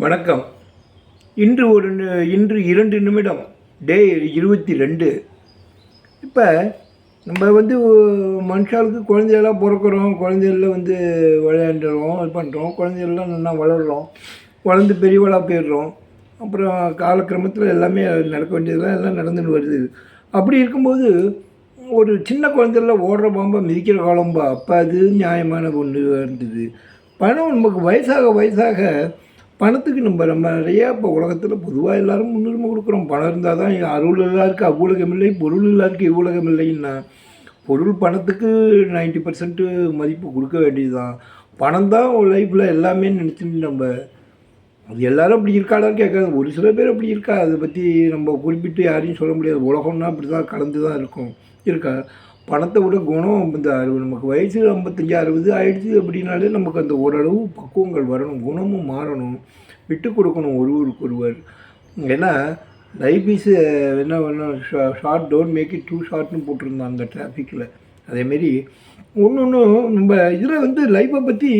வணக்கம். இன்று ஒரு இன்று இரண்டு நிமிடம் டே இருபத்தி ரெண்டு இப்போ நம்ம வந்து மனுஷாளுக்கு குழந்தையெல்லாம் பிறக்கிறோம். குழந்தைகள வந்து விளையாண்டுறோம் இது பண்ணுறோம் குழந்தைகள்லாம் நல்லா வளர்கிறோம் வளர்ந்து பெரியவளாக போயிடுறோம். அப்புறம் காலக்கிரமத்தில் எல்லாமே நடக்க வேண்டியதெல்லாம் எல்லாம் நடந்துன்னு வருது. அப்படி இருக்கும்போது ஒரு சின்ன குழந்தைல ஓடுற பாம்பை மிதிக்கிற காலம்பா? அப்போ அது நியாயமான ஒன்று இருந்தது. பணம் நமக்கு வயசாக வயசாக பணத்துக்கு நம்ம நம்ம நிறையா இப்போ உலகத்தில் பொதுவாக எல்லாரும் முன்னுரிமை கொடுக்குறோம். பணம் இருந்தால் தான் அருள் எல்லாருக்கு அவ்வுலகம் இல்லை பொருள் எல்லாருக்கு இவ்வுலகம் இல்லைன்னா. பொருள் பணத்துக்கு 90% பர்சன்ட்டு மதிப்பு கொடுக்க வேண்டியது தான் பணம் தான் லைஃப்பில் எல்லாமே நினச்சிட்டு நம்ம அது எல்லாரும் அப்படி இருக்காளான்னு கேட்காது ஒரு சில பேர் அப்படி இருக்கா அதை பற்றி நம்ம குறிப்பிட்டு யாரையும் சொல்ல முடியாது. உலகம்னா அப்படி தான் கலந்து தான் இருக்கும். இருக்கா? பணத்தை விட குணம் இந்த அறுபது நமக்கு வயசு ஐம்பத்தஞ்சு அறுபது ஆயிடுச்சு அப்படின்னாலே நமக்கு அந்த ஓரளவு பக்குவங்கள் வரணும். குணமும் மாறணும். விட்டு கொடுக்கணும் ஒருவருக்கு ஒருவர் ஏன்னா லைஃப் இஸ் என்ன வேணும் short don't make it too ஷார்ட்னு போட்டிருந்தோம் அந்த டிராஃபிக்கில் அதேமாரி ஒன்று ஒன்று நம்ம இதில் வந்து லைஃப்பை பற்றி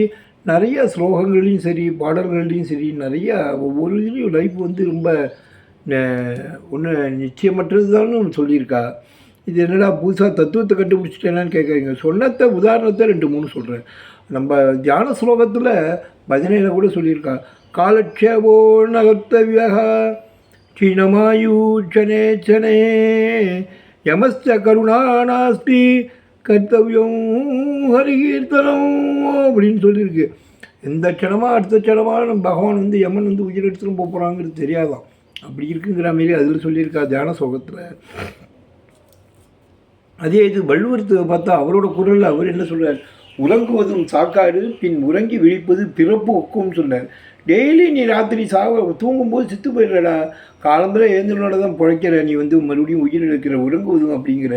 நிறைய ஸ்லோகங்கள்லையும் சரி பாடல்கள்லையும் சரி நிறையா ஒவ்வொரு இதுலேயும் லைஃப் வந்து ரொம்ப ஒன்று நிச்சயமற்றது தான் சொல்லியிருக்கா. இது என்னடா புதுசாக தத்துவத்தை கண்டுபிடிச்சிட்டேனான்னு கேட்குறீங்க சொன்னத்தை உதாரணத்தை ரெண்டு மூணு சொல்கிறேன் நம்ம தியான ஸ்லோகத்தில் பஜனையில் கூட சொல்லியிருக்கா. காலட்சேபோ நகர்த்தவியக சீனமாயூச்சனே சனே யமஸ்த கருணா நாஸ்தி கர்த்தவியம் ஹரிகீர்த்தனம் அப்படின்னு சொல்லியிருக்கு. எந்த க்ஷணமாக அடுத்த க்ஷணமாக நம்ம பகவான் வந்து யமன் வந்து உயிர் எடுத்துகிட்டு போக போகிறாங்கிறது தெரியாதான். அப்படி இருக்குங்கிற மாரி அதில் சொல்லியிருக்கா தியான சோகத்தில். அதே இது வள்ளுவரத்தை பார்த்தா அவரோட குரலில் அவர் என்ன சொல்கிறார் உறங்குவதும் சாக்காடு பின் உறங்கி விழிப்பது பிறப்பு ஒக்கும் சொன்னார். டெய்லி நீ ராத்திரி சாக தூங்கும்போது சித்து போயிடுறடா. காலம்புற எழுந்தனோட தான் பிழைக்கிற நீ வந்து மறுபடியும் உயிர் எடுக்கிற உறங்குவதும் அப்படிங்கிற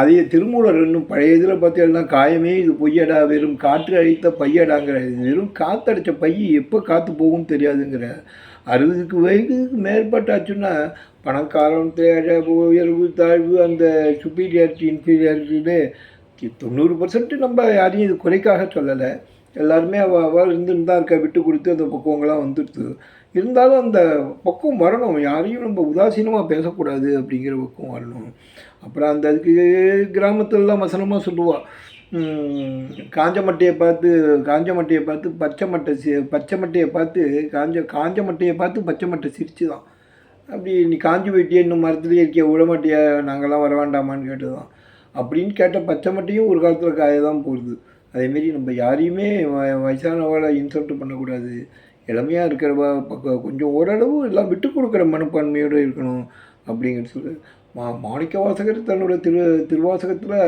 அதே திருமூலர் இன்னும் பழைய இதில் பார்த்தீங்கன்னா காயமே இது பொய்யடா வெறும் காற்று அழித்த பையடாங்கிற இது வெறும் காற்றடித்த பை எப்போ காற்று போகும் தெரியாதுங்கிற அறுபதுக்கு வயதுக்கு மேற்பட்டாச்சுன்னா பணக்காரன் தேட உயர்வு தாழ்வு அந்த சுப்பீரியாரிட்டி இன்ஃபீரியாரிட்டின்னு தொண்ணூறு பர்சன்ட் நம்ம யாரையும் இது குறைக்காக சொல்லலை. எல்லாருமே அவள் அவள் இருந்துன்னு தான் இருக்க விட்டு கொடுத்து அந்த பக்குவங்களாம் வந்துடுது இருந்தாலும் அந்த பக்குவம் வரணும். யாரையும் நம்ம உதாசீனமாக பேசக்கூடாது அப்படிங்கிற பக்குவம் வரணும். அப்புறம் அந்த அதுக்கு கிராமத்துலலாம் வசனமாக சொல்லுவாள் காஞ்ச மட்டையை பார்த்து காஞ்ச மட்டையை பார்த்து பச்சை மட்டை சி பச்சை மட்டையை பார்த்து காஞ்ச காஞ்ச மட்டையை பார்த்து பச்சை மட்டை சிரிச்சு தான் அப்படி நீ காஞ்சி போயிட்டியே இன்னும் மரத்துலேயே இருக்கிய விட நாங்கள்லாம் வர வேண்டாமான்னு கேட்டு தான் அப்படின்னு கேட்ட பச்சை மட்டையும் ஒரு காலத்தில் காய தான் போகுது அதேமாரி நம்ம யாரையுமே வ- வயசானவளை இன்சல்ட் பண்ணக்கூடாது. இளமையாக இருக்கிறவ பக்க கொஞ்சம் ஓரளவு எல்லாம் விட்டு கொடுக்குற மனப்பான்மையோடு இருக்கணும் அப்படிங்கிறது சொல்லு. மா மாணிக்க வாசகர் தன்னோட திரு திருவாசகத்தில்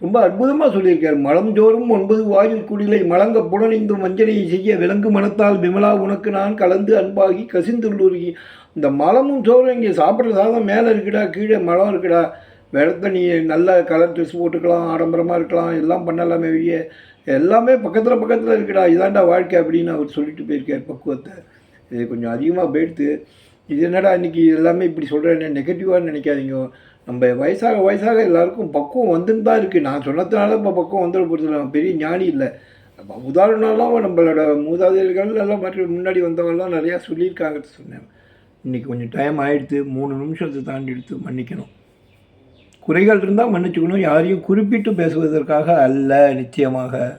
ரொம்ப அற்புதமாக சொல்லியிருக்கார். மலம் ஜோறும் ஒன்பது வாயில் குடிலை மலங்க புலனிந்து மஞ்சனையை செய்ய விலங்கு மனத்தால் விமலா உனக்கு நான் கலந்து அன்பாகி கசிந்துள்ளூருகி. இந்த மலமும் சோறும் இங்கே சாப்பிட்ற சாதம் மேலே இருக்குடா கீழே மலம் இருக்குடா வெள்ளத்தை நீ நல்ல கலர் ட்ரெஸ் போட்டுக்கலாம் ஆடம்பரமாக இருக்கலாம் எல்லாம் பண்ணலாமே வெளியே. எல்லாமே பக்கத்தில் பக்கத்தில் இருக்குடா. இதாண்டா வாழ்க்கை அப்படின்னு அவர் சொல்லிட்டு போயிருக்கார் பக்குவத்தை. இது கொஞ்சம் அதிகமாக போயிடுத்து இது என்னடா இன்றைக்கி எல்லாமே இப்படி சொல்கிறேன் நெகட்டிவாக நினைக்காதீங்க. நம்ம வயசாக வயசாக எல்லாருக்கும் பக்குவம் வந்துன்னு தான் இருக்குது நான் சொன்னதுனால இப்போ பக்குவம் வந்துட பொறுத்தல பெரிய ஞானி இல்லை. உதாரணம்லாம் நம்மளோட மூதாதையர்கள் எல்லாம் மற்ற முன்னாடி வந்தவங்கலாம் நிறையா சொல்லியிருக்காங்க சொன்னேன். இன்றைக்கி கொஞ்சம் டைம் ஆகிடுத்து மூணு நிமிஷத்தை தாண்டி எடுத்து மன்னிக்கணும். குறைகள் இருந்தால் மன்னிச்சுக்கணும். யாரையும் குறிப்பிட்டு பேசுவதற்காக அல்ல நிச்சயமாக.